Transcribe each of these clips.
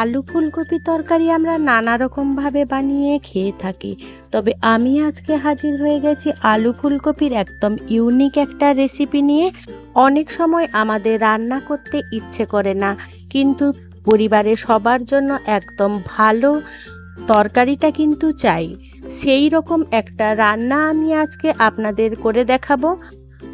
আলু ফুলকপি তরকারি আমরা নানা রকমভাবে বানিয়ে খেয়ে থাকি। তবে আমি আজকে হাজির হয়ে গেছি আলু ফুলকপির একদম ইউনিক একটা রেসিপি নিয়ে। অনেক সময় আমাদের রান্না করতে ইচ্ছে করে না, কিন্তু পরিবারে সবার জন্য একদম ভালো তরকারিটা কিন্তু চাই। সেই রকম একটা রান্না আমি আজকে আপনাদের করে দেখাবো।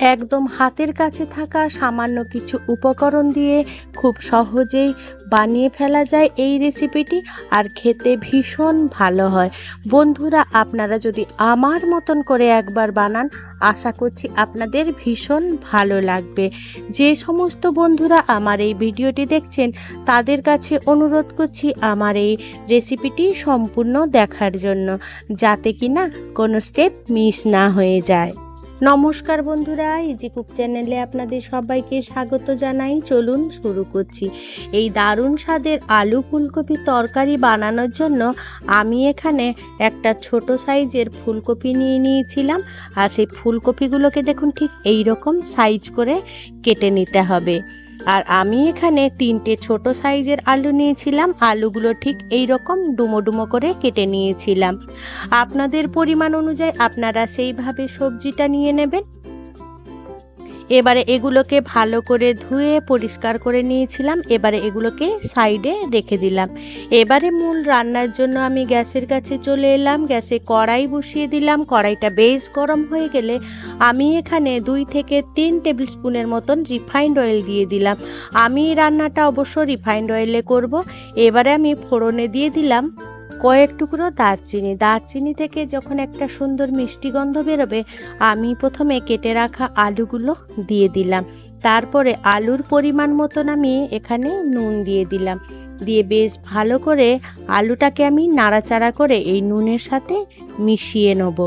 একদম হাতের কাছে থাকা সামান্য কিছু উপকরণ দিয়ে খুব সহজেই বানিয়ে ফেলা যায় এই রেসিপিটি আর খেতে ভীষণ ভালো হয়। বন্ধুরা, আপনারা যদি আমার মতন করে একবার বানান, আশা করছি আপনাদের ভীষণ ভালো লাগবে। যে সমস্ত বন্ধুরা আমার এই ভিডিওটি দেখছেন, তাদের কাছে অনুরোধ করছি আমার এই রেসিপিটি সম্পূর্ণ দেখার জন্য, যাতে কিনা কোনো স্টেপ মিস না হয়ে যায়। নমস্কার বন্ধুরা ইজি কুক চ্যানেলে আপনাদের সবাইকে স্বাগত জানাই। চলুন শুরু করছি। এই দারুণ স্বাদের আলু ফুলকপি তরকারি বানানোর জন্য আমি এখানে একটা ছোট সাইজের ফুলকপি নিয়ে নিয়েছিলাম। আর সেই ফুলকপিগুলোকে দেখুন ঠিক এই রকম সাইজ করে কেটে নিতে হবে। আর আমি এখানে তিনটে ছোট সাইজের আলু নিয়েছিলাম। আলুগুলো ঠিক এই রকম ডুমো ডুমো করে কেটে নিয়েছিলাম। আপনাদের পরিমাণ অনুযায়ী আপনারা সেইভাবে সবজিটা নিয়ে নেবেন। এবারে এগুলোকে ভালো করে ধুয়ে পরিষ্কার করে নিয়েছিলাম, এবারে এগুলোকে সাইডে রেখে দিলাম। এবারে মূল রান্নার জন্য আমি গ্যাসের কাছে চলে এলাম, গ্যাসে কড়াই বসিয়ে দিলাম, কড়াইটা বেশ গরম হয়ে গেলে আমি এখানে দুই থেকে তিন টেবিল স্পুনের মতন রিফাইন্ড অয়েল দিয়ে দিলাম। আমি রান্নাটা অবশ্য রিফাইন্ড অয়েলে করব, এবারে আমি ফোড়নে দিয়ে দিলাম কয়েক টুকরো দারচিনি। দারচিনি থেকে যখন একটা সুন্দর মিষ্টি গন্ধ বেরোবে, আমি প্রথমে কেটে রাখা আলুগুলো দিয়ে দিলাম। তারপরে আলুর পরিমাণ মতন আমি এখানে নুন দিয়ে দিলাম। দিয়ে বেশ ভালো করে আলুটাকে আমি নাড়াচাড়া করে এই নুনের সাথে মিশিয়ে নেব।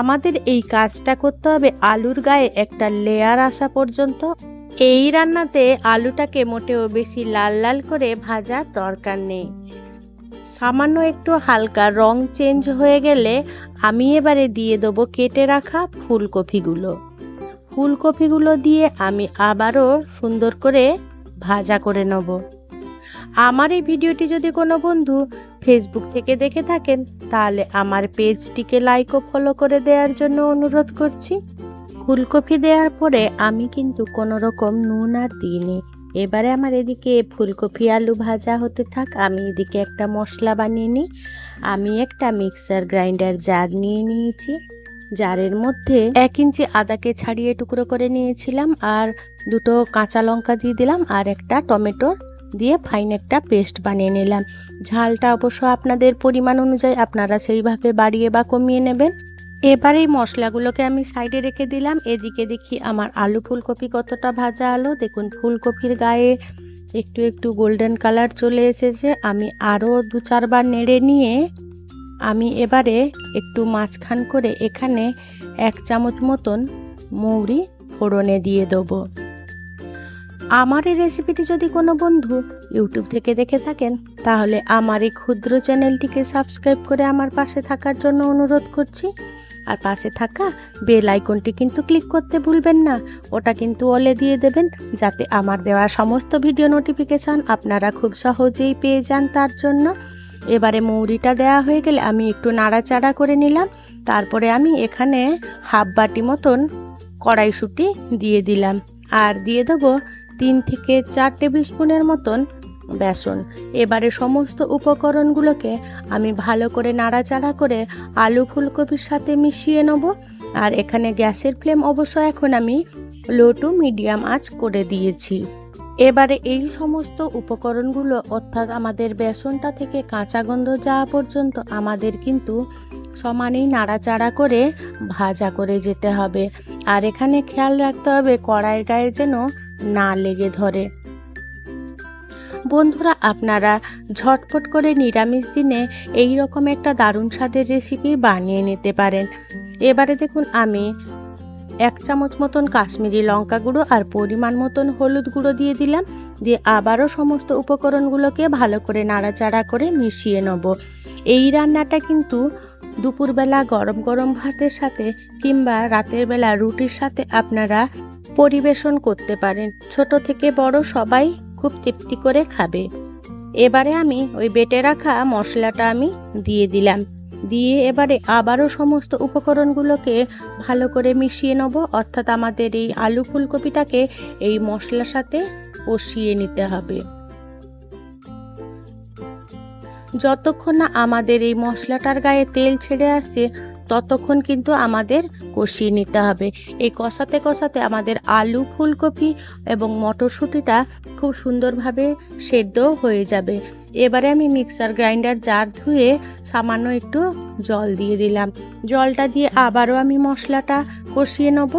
আমাদের এই কাজটা করতে হবে আলুর গায়ে একটা লেয়ার আসা পর্যন্ত। এই রান্নাতে আলুটাকে মোটেও বেশি লাল লাল করে ভাজার দরকার নেই। সামান্য একটু হালকা রং চেঞ্জ হয়ে গেলে আমি এবারে দিয়ে দেবো কেটে রাখা ফুলকপিগুলো। ফুলকপিগুলো দিয়ে আমি আবারও সুন্দর করে ভাজা করে নেব। আমার এই ভিডিওটি যদি কোনো বন্ধু ফেসবুক থেকে দেখে থাকেন, তাহলে আমার পেজটিকে লাইক ও ফলো করে দেওয়ার জন্য অনুরোধ করছি। ফুলকপি দেওয়ার পরে আমি কিন্তু কোনো রকম নুন আর দিইনি। এবারে আমার এদিকে ফুলকপি আলু ভাজা হতে থাক, আমি এদিকে একটা মশলা বানিয়ে নিই। আমি একটা মিক্সার গ্রাইন্ডার জার নিয়ে নিয়েছি। জারের মধ্যে এক ইঞ্চি আদাকে ছাড়িয়ে টুকরো করে নিয়েছিলাম, আর দুটো কাঁচা লঙ্কা দিয়ে দিলাম, আর একটা টমেটো দিয়ে ফাইন একটা পেস্ট বানিয়ে নিলাম। ঝালটা অবশ্য আপনাদের পরিমাণ অনুযায়ী আপনারা সেইভাবে বাড়িয়ে বা কমিয়ে নেবেন। এবার এই মশলাগুলোকে আমি সাইডে রেখে দিলাম। এদিকে দেখি আমার আলু ফুলকপি কতটা ভাজা আলো। দেখুন, ফুলকপির গায়ে একটু একটু গোল্ডেন কালার চলে এসেছে। আমি আরও দু চারবার নেড়ে নিয়ে আমি এবারে একটু মাঝখান করে এখানে এক চামচ মতন মৌরি ফোড়নে দিয়ে দেবো। আমার এই রেসিপিটি যদি কোনো বন্ধু ইউটিউব থেকে দেখে থাকেন, তাহলে আমার এই ক্ষুদ্র চ্যানেলটিকে সাবস্ক্রাইব করে আমার পাশে থাকার জন্য অনুরোধ করছি। আর পাশে থাকা বেল আইকনটি কিন্তু ক্লিক করতে ভুলবেন না। ওটা কিন্তু অলে দিয়ে দেবেন, যাতে আমার দেওয়া সমস্ত ভিডিও নোটিফিকেশান আপনারা খুব সহজেই পেয়ে যান তার জন্য। এবারে মৌরিটা দেওয়া হয়ে গেলে আমি একটু নাড়াচাড়া করে নিলাম। তারপরে আমি এখানে হাফ বাটি মতন কড়াইশুঁটি দিয়ে দিলাম। আর দিয়ে দেবো তিন থেকে চার টেবিল স্পুনের মতন বেসন। এবারে সমস্ত উপকরণগুলোকে আমি ভালো করে নাড়াচাড়া করে আলু ফুলকপির সাথে মিশিয়ে নেব। আর এখানে গ্যাসের ফ্লেম অবশ্য এখন আমি লো টু মিডিয়াম আঁচ করে দিয়েছি। এবারে এই সমস্ত উপকরণগুলো, অর্থাৎ আমাদের বেসনটা থেকে কাঁচা গন্ধ যাওয়া পর্যন্ত আমাদের কিন্তু সমানেই নাড়াচাড়া করে ভাজা করে যেতে হবে। আর এখানে খেয়াল রাখতে হবে কড়াইয়ের গায়ে যেন না লেগে ধরে। বন্ধুরা, আপনারা ঝটপট করে নিরামিষ দিনে এই রকম একটা দারুণ স্বাদের রেসিপি বানিয়ে নিতে পারেন। এবারে দেখুন, আমি এক চামচ মতন কাশ্মীরি লঙ্কা গুঁড়ো আর পরিমাণ মতন হলুদ গুঁড়ো দিয়ে দিলাম। দিয়ে আবারও সমস্ত উপকরণগুলোকে ভালো করে নাড়াচাড়া করে মিশিয়ে নেব। এই রান্নাটা কিন্তু দুপুরবেলা গরম গরম ভাতের সাথে কিংবা রাতের বেলা রুটির সাথে আপনারা পরিবেশন করতে পারেন। ছোট থেকে বড় সবাই খুব তৃপ্তি করে খাবে। এবারে আমি ওই বেটে রাখা মশলাটা আমি দিয়ে দিলাম। দিয়ে এবারে আবারও সমস্ত উপকরণগুলোকে ভালো করে মিশিয়ে নেব। অর্থাৎ আমাদের এই আলু ফুলকপিটাকে এই মশলার সাথে কষিয়ে নিতে হবে। যতক্ষণ না আমাদের এই মশলাটার গায়ে তেল ছেড়ে আসছে ততক্ষণ কিন্তু আমাদের কষিয়ে নিতে হবে। এই কষাতে কষাতে আমাদের আলু, ফুলকপি এবং মটরশুঁটিটা খুব সুন্দরভাবে সেদ্ধ হয়ে যাবে। এবারে আমি মিক্সার গ্রাইন্ডার জার ধুয়ে সামান্য একটু জল দিয়ে দিলাম। জলটা দিয়ে আবারও আমি মশলাটা কষিয়ে নেব।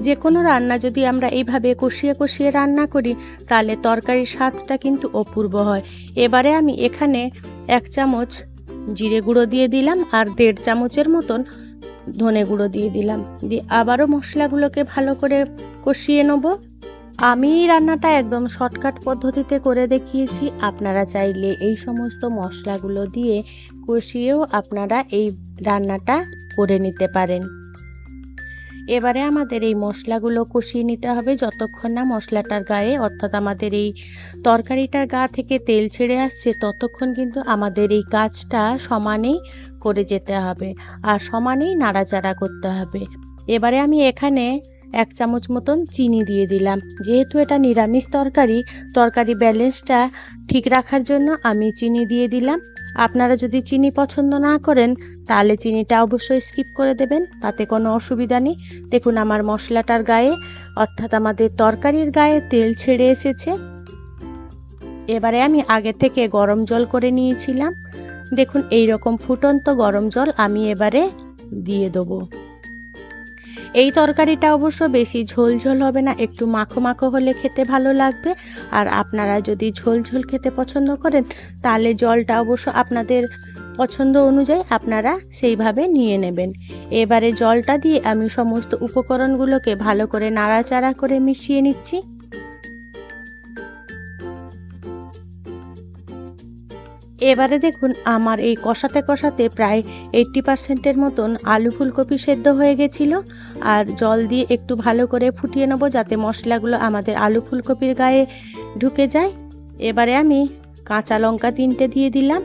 যে কোনো রান্না যদি আমরা এইভাবে কষিয়ে কষিয়ে রান্না করি, তাহলে তরকারির স্বাদটা কিন্তু অপূর্ব হয়। এবারে আমি এখানে এক চামচ জিরে গুঁড়ো দিয়ে দিলাম আর দেড় চামচের মতন ধনে গুঁড়ো দিয়ে দিলাম। দিয়ে আবারও মশলাগুলোকে ভালো করে কষিয়ে নেব। আমি রান্নাটা একদম শর্টকাট পদ্ধতিতে করে দেখিয়েছি। আপনারা চাইলে এই সমস্ত মশলাগুলো দিয়ে কষিয়েও আপনারা এই রান্নাটা করে নিতে পারেন। এবারে আমাদের এই মশলাগুলো কষিয়ে নিতে হবে যতক্ষণ না মশলাটার গায়ে, অর্থাৎ আমাদের এই তরকারিটার গা থেকে তেল ছেড়ে আসছে, ততক্ষণ কিন্তু আমাদের এই কাজটা সমানেই করে যেতে হবে আর সমানেই নাড়াচাড়া করতে হবে। এবারে আমি এখানে এক চামচ মতন চিনি দিয়ে দিলাম। যেহেতু এটা নিরামিষ তরকারি তরকারি ব্যালেন্সটা ঠিক রাখার জন্য আমি চিনি দিয়ে দিলাম। আপনারা যদি চিনি পছন্দ না করেন, তাহলে চিনিটা অবশ্যই স্কিপ করে দেবেন, তাতে কোনো অসুবিধা নেই। দেখুন, আমার মশলাটার গায়ে, অর্থাৎ আমাদের তরকারির গায়ে তেল ছেড়ে এসেছে। এবারে আমি আগে থেকে গরম জল করে নিয়েছিলাম। দেখুন এই রকম ফুটন্ত গরম জল আমি এবারে দিয়ে দেবো। এই তরকারিটা অবশ্য বেশি ঝোল ঝোল হবে না, একটু মাখো মাখো হলে খেতে ভালো লাগবে। আর আপনারা যদি ঝোল ঝোল খেতে পছন্দ করেন, তাহলে জলটা অবশ্য আপনাদের পছন্দ অনুযায়ী আপনারা সেইভাবে নিয়ে নেবেন। এবারে জলটা দিয়ে আমি সমস্ত উপকরণগুলোকে ভালো করে নাড়াচাড়া করে মিশিয়ে নিচ্ছি। এবারে দেখুন আমার এই কষাতে কষাতে প্রায় এইট্টি পার্সেন্টের মতন আলু ফুলকপি সেদ্ধ হয়ে গেছিল। আর জল দিয়ে একটু ভালো করে ফুটিয়ে নেব যাতে মশলাগুলো আমাদের আলু ফুলকপির গায়ে ঢুকে যায়। এবারে আমি কাঁচা লঙ্কা তিনটে দিয়ে দিলাম।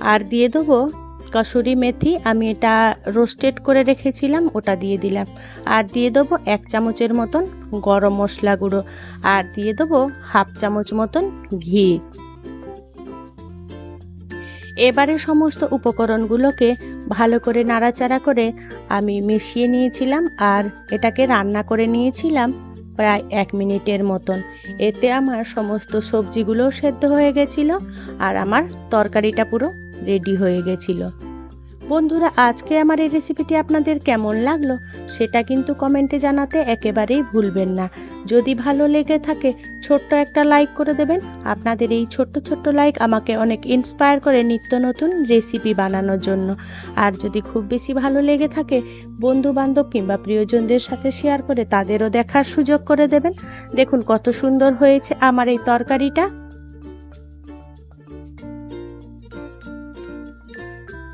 আর দিয়ে দেবো কসুরি মেথি। আমি এটা রোস্টেড করে রেখেছিলাম, ওটা দিয়ে দিলাম। আর দিয়ে দেবো এক চামচের মতন গরম মশলা গুঁড়ো। আর দিয়ে দেবো হাফ চামচ মতন ঘি। এবারে সমস্ত উপকরণগুলোকে ভালো করে নাড়াচাড়া করে আমি মিশিয়ে নিয়েছিলাম আর এটাকে রান্না করে নিয়েছিলাম প্রায় এক মিনিটের মতন। এতে আমার সমস্ত সবজিগুলোও সেদ্ধ হয়ে গেছিল আর আমার তরকারিটা পুরো রেডি হয়ে গেছিল। বন্ধুরা, আজকে আমার এই রেসিপিটি আপনাদের কেমন লাগল সেটা কিন্তু কমেন্টে জানাতে একেবারেই ভুলবেন না। যদি ভালো লেগে থাকে, ছোট্ট একটা লাইক করে দেবেন। আপনাদের এই ছোট্ট ছোট্ট লাইক আমাকে অনেক ইন্সপায়ার করে নিত্য নতুন রেসিপি বানানোর জন্য। আর যদি খুব বেশি ভালো লেগে থাকে বন্ধু বান্ধব কিংবা প্রিয়জনদের সাথে শেয়ার করে তাদেরও দেখার সুযোগ করে দেবেন। দেখুন কত সুন্দর হয়েছে আমার এই তরকারিটা।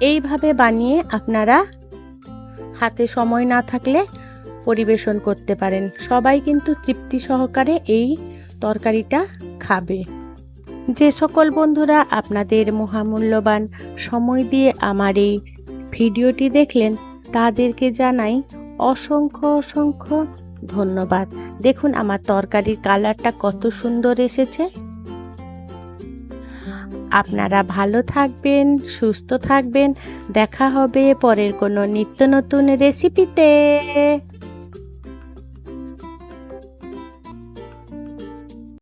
এইভাবে বানিয়ে আপনারা হাতে সময় না থাকলে পরিবেশন করতে পারেন। সবাই কিন্তু তৃপ্তি সহকারে এই তরকারিটা খাবে। যে সকল বন্ধুরা আপনাদের মহামূল্যবান সময় দিয়ে আমার এই ভিডিওটি দেখলেন, তাদেরকে জানাই অসংখ্য অসংখ্য ধন্যবাদ। দেখুন আমার তরকারির কালারটা কত সুন্দর এসেছে। আপনারা ভালো থাকবেন সুস্থ থাকবেন। দেখা হবে পরের কোনো নিত্য নতুন রেসিপিতে